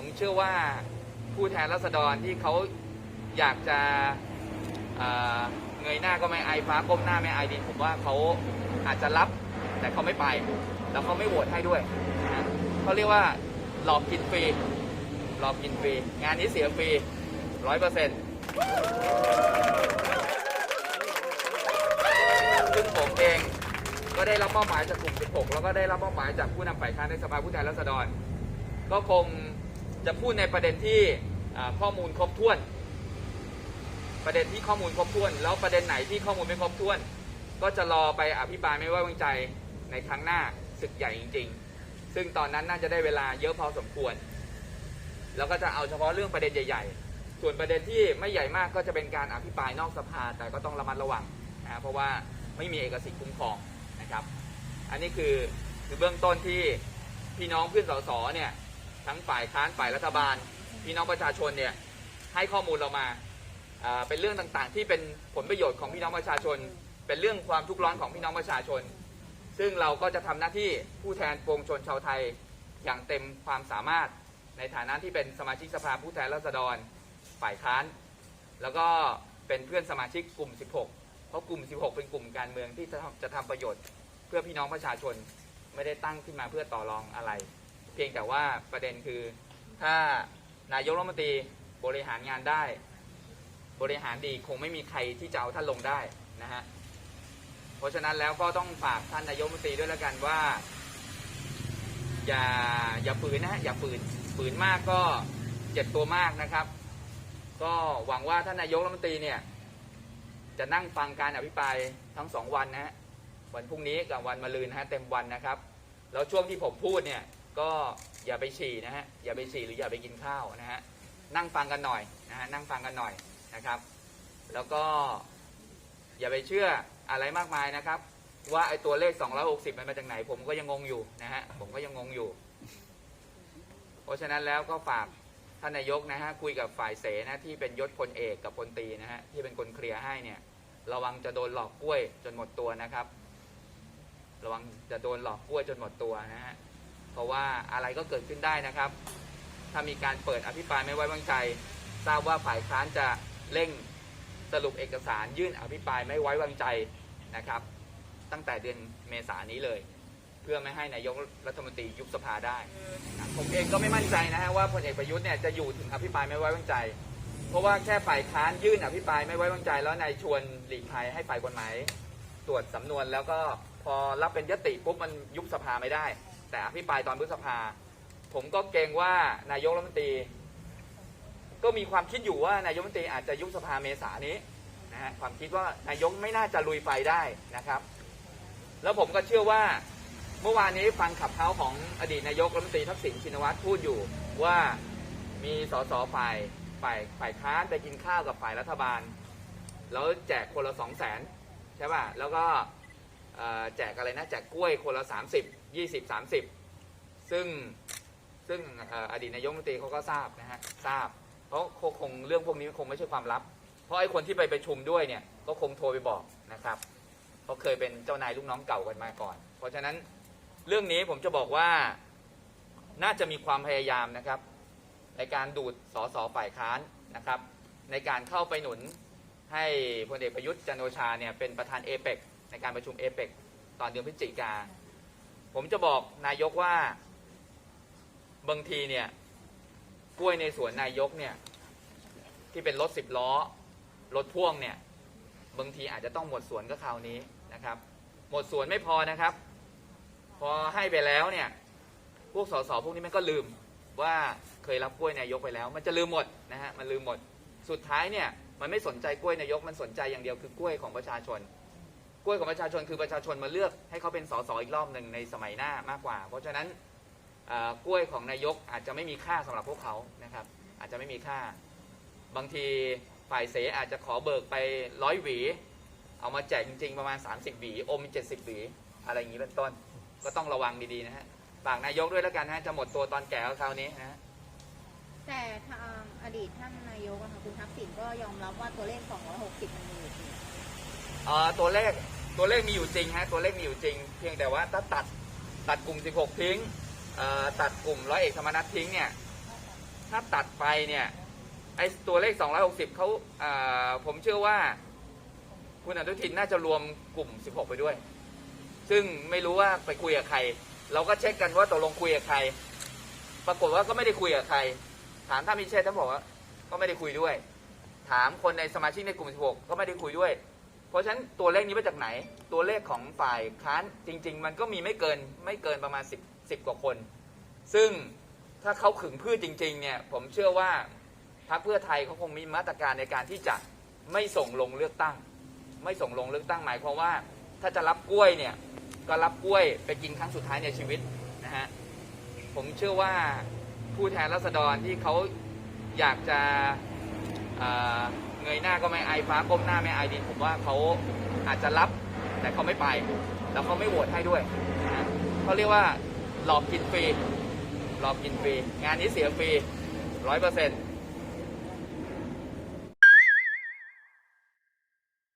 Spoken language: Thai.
ผมเชื่อว่าผู้แทนรัษฎรที่เขาอยากจะเงยหน้าก็ไม่อายฟ้าก้มหน้าไม่อายดิน ผมว่าเขาอาจจะรับแต่เขาไม่ไป แล้วเขาไม่โหวตให้ด้วยนะเขาเรียกว่าหลอกกินฟรีหลอกกินฟรีงานนี้เสียฟรีร้อยเปอร์เซ็นต์ซึ่งผมเองก็ได้รับมอบหมายจากกลุ่ม 16 แล้วก็ได้รับมอบหมายจากผู้นำฝ่ายค้านในสภาผู้แทนราษฎร ก็คง จะพูดในประเด็นที่ข้อมูลครบถ้วน ประเด็นที่ข้อมูลครบถ้วน แล้วประเด็นไหนที่ข้อมูลไม่ครบถ้วน ก็จะรอไปอภิปรายไม่ไว้วางใจในครั้งหน้าศึกใหญ่จริง ๆ ซึ่งตอนนั้นน่าจะได้เวลาเยอะพอสมควร แล้วก็จะเอาเฉพาะเรื่องประเด็นใหญ่ ๆ ส่วนประเด็นที่ไม่ใหญ่มากก็จะเป็นการอภิปรายนอกสภา แต่ก็ต้องระมัดระวังนะเพราะว่าไม่มีเอกสิทธิ์คุ้มครองนะครับ อันนี้คือคือเบื้องต้นที่พี่น้องเพื่อนสสเนี่ย ทั้งฝ่ายค้านฝ่ายรัฐบาล พี่น้องประชาชนเนี่ยให้ข้อมูลเรามาเป็นเรื่องต่างๆ ที่เป็นผลประโยชน์ของพี่น้องประชาชน เป็นเรื่องความทุกข์ร้อนของพี่น้องประชาชน ซึ่งเราก็จะทำหน้าที่ผู้แทนปวงชนชาวไทยอย่างเต็มความสามารถในฐานะที่เป็นสมาชิกสภาผู้แทนราษฎรฝ่ายค้าน แล้วก็เป็นเพื่อนสมาชิกกลุ่ม 16 เพราะกลุ่ม 16 เป็นกลุ่มการเมืองที่จะทำจะทำประโยชน์ เพื่อพี่น้องประชาชนไม่ได้ตั้งขึ้นมาเพื่อต่อรองอะไร พียงแต่ว่าประเด็นคือถ้านายกรัฐมนตรีบริหารงานได้ บริหารดีคงไม่มีใครที่จะเอาท่านลงได้นะฮะเพราะฉะนั้นแล้วก็ต้องฝากท่านนายกรัฐมนตรีด้วยแล้วกันว่า อย่าอย่าฝืนนะฮะอย่าฝืนฝืนมากก็เจ็บตัวมากนะครับ ก็หวังว่าท่านนายกรัฐมนตรีเนี่ยจะนั่งฟังการอภิปรายทั้งสองวันนะฮะวันพรุ่งนี้กับวันมะรืนนะฮะเต็มวันนะครับ แล้วช่วงที่ผมพูดเนี่ย ก็อย่าไปฉี่นะฮะอย่าไปฉี่หรืออย่าไปกินข้าวนะฮะนั่งฟังกันหน่อยนะฮะนั่งฟังกันหน่อยนะครับ แล้วก็อย่าไปเชื่ออะไรมากมายนะครับ ว่าไอ้ตัวเลข 260 มันมาจากไหน ผมก็ยังงงอยู่นะฮะผมก็ยังงงอยู่ เพราะฉะนั้นแล้วก็ฝากท่านนายกนะฮะคุยกับฝ่ายเสนะที่เป็นยศพลเอกกับพลตรีนะฮะที่เป็นคนเคลียร์ให้เนี่ยระวังจะโดนหลอกกล้วยจนหมดตัวนะครับ ระวังจะโดนหลอกกล้วยจนหมดตัวนะฮะ ราะว่าอะไรก็เกิดขึ้นได้นะครับ ถ้ามีการเปิดอภิปรายไม่ไว้วางใจ ทราบว่าฝ่ายค้านจะเร่งสรุปเอกสารยื่นอภิปรายไม่ไว้วางใจนะครับ ตั้งแต่เดือนเมษายนนี้เลย เพื่อไม่ให้นายกรัฐมนตรียุบสภาได้นะผมเองก็ไม่มั่นใจนะฮะว่าพลเอกประยุทธ์เนี่ยจะอยู่ถึงอภิปรายไม่ไว้วางใจ เพราะว่าแค่ฝ่ายค้านยื่นอภิปรายไม่ไว้วางใจ แล้วนายชวนหลีกภัยให้ฝ่ายกฎหมายตรวจสำนวนแล้วก็พอรับเป็นยติปุ๊บมันยุบสภาไม่ได้ แต่อภิปรายตอนพฤษภา ผมก็เกรงว่านายกรัฐมนตรี ก็มีความคิดอยู่ว่านายกรัฐมนตรีอาจจะยุบสภาเมษานี้นะฮะความคิดว่านายกไม่น่าจะลุยไฟได้นะครับ แล้วผมก็เชื่อว่าเมื่อวานนี้ฟังขับเท้าของอดีตนายกรัฐมนตรีทักษิณชินวัตรพูดอยู่ว่ามีสสฝ่ายฝ่ายฝ่ายค้านไปกินข้าวกับฝ่ายรัฐบาล แล้วแจกคนละสองแสนใช่ป่ะแล้วก็ แจกอะไรนะแจกกล้วยคนละ 30 20 30 ซึ่งซึ่งอ่ออดีตนายกรัฐมนตรีเขาก็ทราบนะฮะทราบ เพราะคงเรื่องพวกนี้คงไม่ใช่ความลับ เพราะไอ้คนที่ไปไประชุมด้วยเนี่ยก็คงโทรไปบอกนะครับเพราะเคยเป็นเจ้านายลูกน้องเก่ากันมาก่อน เพราะฉะนั้นเรื่องนี้ผมจะบอกว่าน่าจะมีความพยายามนะครับ ในการดูดสสฝ่ายค้านนะครับ ในการเข้าไปหนุนให้พลเอกประยุทธ์จันโอชาเนี่ยเป็นประธานเอเปก ในการประชุมเอเปกตอนเดือนพฤศจิกา ผมจะบอกนายกว่า บางทีเนี่ย กล้วยในสวนนายกเนี่ย ที่เป็นรถสิบล้อ รถพ่วงเนี่ย บางทีอาจจะต้องหมดสวนก็คราวนี้นะครับ หมดสวนไม่พอนะครับ พอให้ไปแล้วเนี่ย พวกสสพวกนี้มันก็ลืมว่าเคยรับกล้วยนายกไปแล้ว มันจะลืมหมดนะฮะมันลืมหมด สุดท้ายเนี่ยมันไม่สนใจกล้วยนายกมันสนใจอย่างเดียวคือกล้วยของประชาชน ล้วยของประชาชนคือประชาชนมาเลือกให้เขาเป็นสสอีกรอบหนึ่งในสมัยหน้ามากกว่า เพราะฉะนั้นเอ่อกล้วยของนายกอาจจะไม่มีค่าสำหรับพวกเขานะครับ อาจจะไม่มีค่า บางทีฝ่ายเสอาจจะขอเบิกไปร้อยหวี เอามาแจกจริงๆประมาณ 30หวีอม70หวีอะไรอย่างนี้เป็นต้น ก็ต้องระวังดีๆนะฮะฝากนายกด้วยแล้วกันนะฮะจะหมดตัวตอนแก่ก็คราวนี้นะฮะแต่ทางอดีตท่านนายกอะค่ะคุณทักษิณก็ยอมรับว่าตัวเลข 260 มันมีอยู่จริงเอ่อตัวเลข ตัวเลขมีอยู่จริงฮะตัวเลขมีอยู่จริง เพียงแต่ว่าถ้าตัดตัดกลุ่ม 16 ทิ้งตัดกลุ่มร้อยเอกธรรมนัฐทิ้งเนี่ยถ้าตัดไปเนี่ยไอตัวเลข 260เขาอ่าผมเชื่อว่า คุณอนุทินน่าจะรวมกลุ่ม 16 ไปด้วย ซึ่งไม่รู้ว่าไปคุยกับใคร เราก็เช็คกันว่าตกลงคุยกับใคร ปรากฏว่าก็ไม่ได้คุยกับใคร ถามถ้ามีเชษท่านบอกว่าก็ไม่ได้คุยด้วย ถามคนในสมาชิกในกลุ่ม 16 ก็ไม่ได้คุยด้วย เพราะฉะนั้นตัวเลขนี้มาจากไหน ตัวเลขของฝ่ายค้านจริง ๆ มันก็มีไม่เกินไม่เกินประมาณ 10 10 กว่าคน ซึ่งถ้าเขาขึงพืชจริงๆเนี่ยผมเชื่อว่าพรรคเพื่อไทยเขาคงมีมาตรการในการที่จะไม่ส่งลงเลือกตั้ง ไม่ส่งลงเลือกตั้งหมายความว่า ถ้าจะรับกล้วยเนี่ยก็รับกล้วยไปกินครั้งสุดท้ายในชีวิตนะฮะผมเชื่อว่าผู้แทนราษฎรที่เขาอยากจะ เงยหน้าก็ไม่อายฟ้าก้มหน้าไม่อายดินผมว่าเขาอาจจะรับแต่เขาไม่ไป แล้วเขาไม่โหวตให้ด้วยนะเขาเรียกว่าหลอกกินฟรีหลอกกินฟรีงานนี้เสียฟรีร้อยเปอร์เซ็นต์